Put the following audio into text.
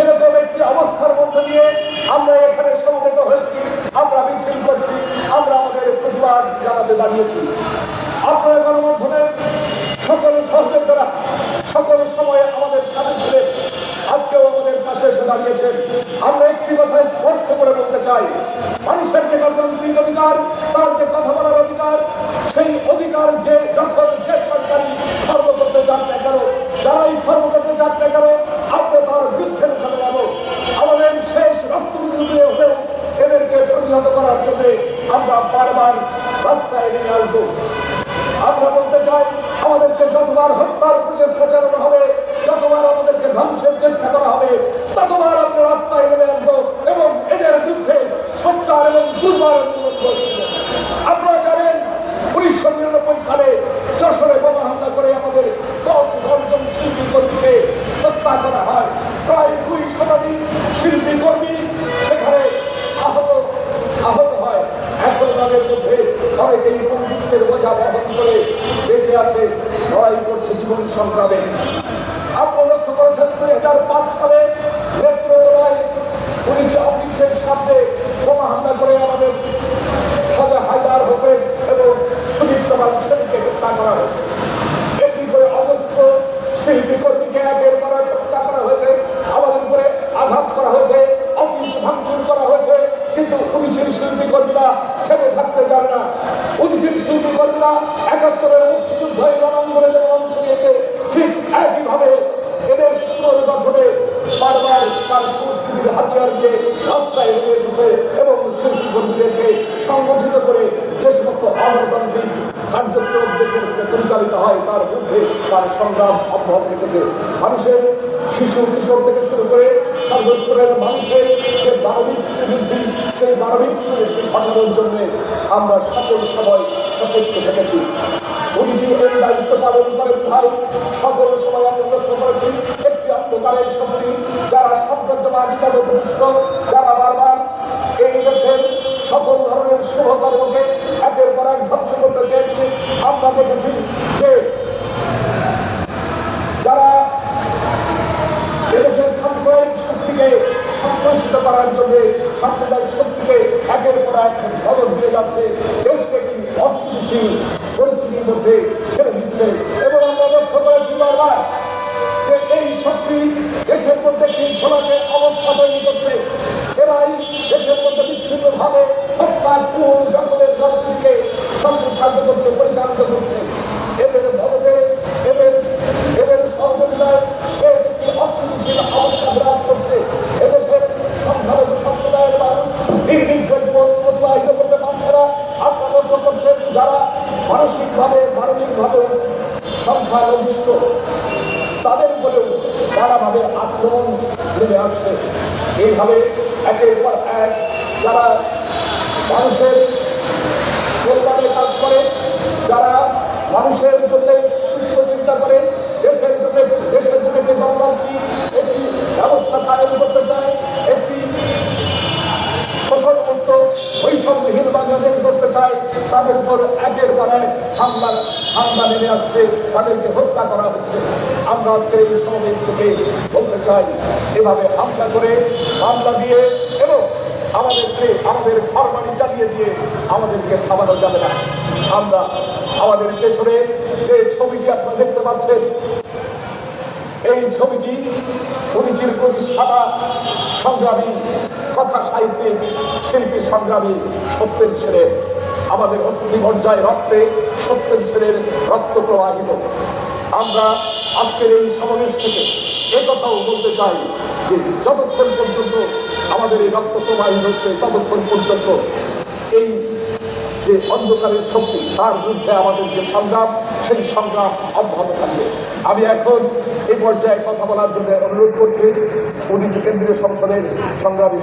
এরকম একটি অবস্থার মধ্যে দিয়ে আমরা এখানে সমবেত হয়েছি, আমরা মিছিল করছি, আমরা আমাদের প্রতিবাদ জানাতে দাঁড়িয়েছি। আপনারা গণমাধ্যমের সকল সহযোগিতারা সকল সময় আমাদের সাথে ছিলেন, আজকেও আমাদের পাশে এসে দাঁড়িয়েছেন। আমরা একটি কথা স্পষ্ট করে বলতে চাই, মানুষের যে গণতান্ত্রিক অধিকার, তার যে কথা বলার অধিকার, সেই অধিকার যে জন্য আমরা বারবার রাস্তায় নেমে আসব। আমরা বলতে চাই, আমাদেরকে যতবার হত্যার প্রচেষ্টা চালানো হবে যতবার আমাদেরকে ধ্বংসের চেষ্টা করা হবে ততবার আমরা রাস্তায় নেমে আসব এবং এদের বিরুদ্ধে সোচ্চার এবং দুর্বার আন্দোলন করব আপনারা জানেন উনিশশো নিরানব্বই সালে যশোরে বোমা হামলা করে আমাদের দশ দশজন শিল্পী কর্মীকে হত্যা করা হয় প্রায় দুই শতাধিক শিল্পী কর্মী সেখানে আহত আহত হয় এখন তাদের মধ্যে অনেকেই বন্ধুত্বের বহন করে বেঁচে আছে, লড়াই করছে জীবন সংগ্রামে। আপনারা লক্ষ্য করেছেন দুই হাজার পাঁচ সালে নেত্রকোনায় পুলিশ অফিসের সামনে বোমা হামলা করে আমাদের খাজা হায়দার হোসেন এবং সুদীপ্ত মানুষকে হত্যা করা হয়েছে। এমনি করে অবশ্য শিল্পী কর্মীকে একের পর হত্যা করা হয়েছে আমাদের উপরে আঘাত করা হয়েছে, অফিস ভাঙচুর করা হয়েছে, কিন্তু উদিচির শিল্পী কর্মীরা খেতে থাকতে জানে না। উদিচির কর্মীরা একাত্তরের মুক্তিযুদ্ধ রণাঙ্গনে অংশ নিয়েছে ঠিক একইভাবে এদের পুনর্গঠনে বারবার তার সংস্কৃতির হাতিয়ার দিয়ে রাস্তায় নেমে এসেছে এবং শিল্পী সংগঠিত করে যে সমস্ত অগণতান্ত্রিক কার্যক্রম দেশের পরিচালিত হয়, তার মধ্যে তার সংগ্রাম অব্যাহত রেখেছে। মানুষের শিশু কিশোর থেকে শুরু করে সর্বস্তরের মানুষের যে মানবিক শ্রীবৃদ্ধি, সেই মানবিক শ্রীবৃদ্ধি ঘটানোর জন্য আমরা সকল সময় সচেষ্ট থেকেছি। পুলিশি এই দায়িত্ব পালন করে বিধায় সকল সময় আমরা লক্ষ্য করেছি, একটি অন্ধকারের শক্তি, যারা সাম্রাজ্যবাদী পদপুষ্ট যারা বারবার এই দেশের সকল ধরনের শুভকর্মকে একের পর এক ধ্বংস করতে চেয়েছে, আমরা দেখেছি শক্তিকে একের পর এক খবর দিয়ে যাচ্ছে। বেশ একটি অস্থিতিশীল পরিস্থিতির মধ্যে মানসিকভাবে, মানবিকভাবে সংখ্যালঘিষ্ঠ তাদের উপরেও নানাভাবে আক্রমণ নেমে আসছে। এইভাবে একের পর এক যারা মানুষের কল্যাণে কাজ করে, যারা মানুষের তাদের উপর একের পর এক হামলা হামলা নেমে আসছে, তাদেরকে হত্যা করা হচ্ছে। আমরা আজকে এই সমাবেশ থেকে বলতে চাই, এভাবে হামলা করে হামলা দিয়ে এবং আমাদেরকে, আমাদের ফরমানি জ্বালিয়ে দিয়ে আমাদেরকে থামানো যাবে না। আমরা আমাদের পেছনে যে ছবিটি আপনারা দেখতে পাচ্ছেন, এই ছবিটি পুলিশের প্রতিষ্ঠাতা সংগ্রামী, কথা সাহিত্যিক, শিল্পী সংগ্রামী সত্যেন সেনের। আমাদের অস্থি পর্যায়ে রক্তে সত্যেন সেনের রক্ত প্রবাহিত। আমরা আজকের এই সমাবেশ থেকে একথাও বলতে চাই যে যতক্ষণ পর্যন্ত আমাদের এই রক্ত প্রবাহিত হচ্ছে, ততক্ষণ পর্যন্ত এই যে অন্ধকারের শক্তি, তার বিরুদ্ধে আমাদের যে সংগ্রাম, সেই সংগ্রাম অব্যাহত থাকবে। আমি এখন এই পর্যায়ে কথা বলার জন্য অনুরোধ করছি, উনি যে কেন্দ্রীয় সংসদের সংগ্রামী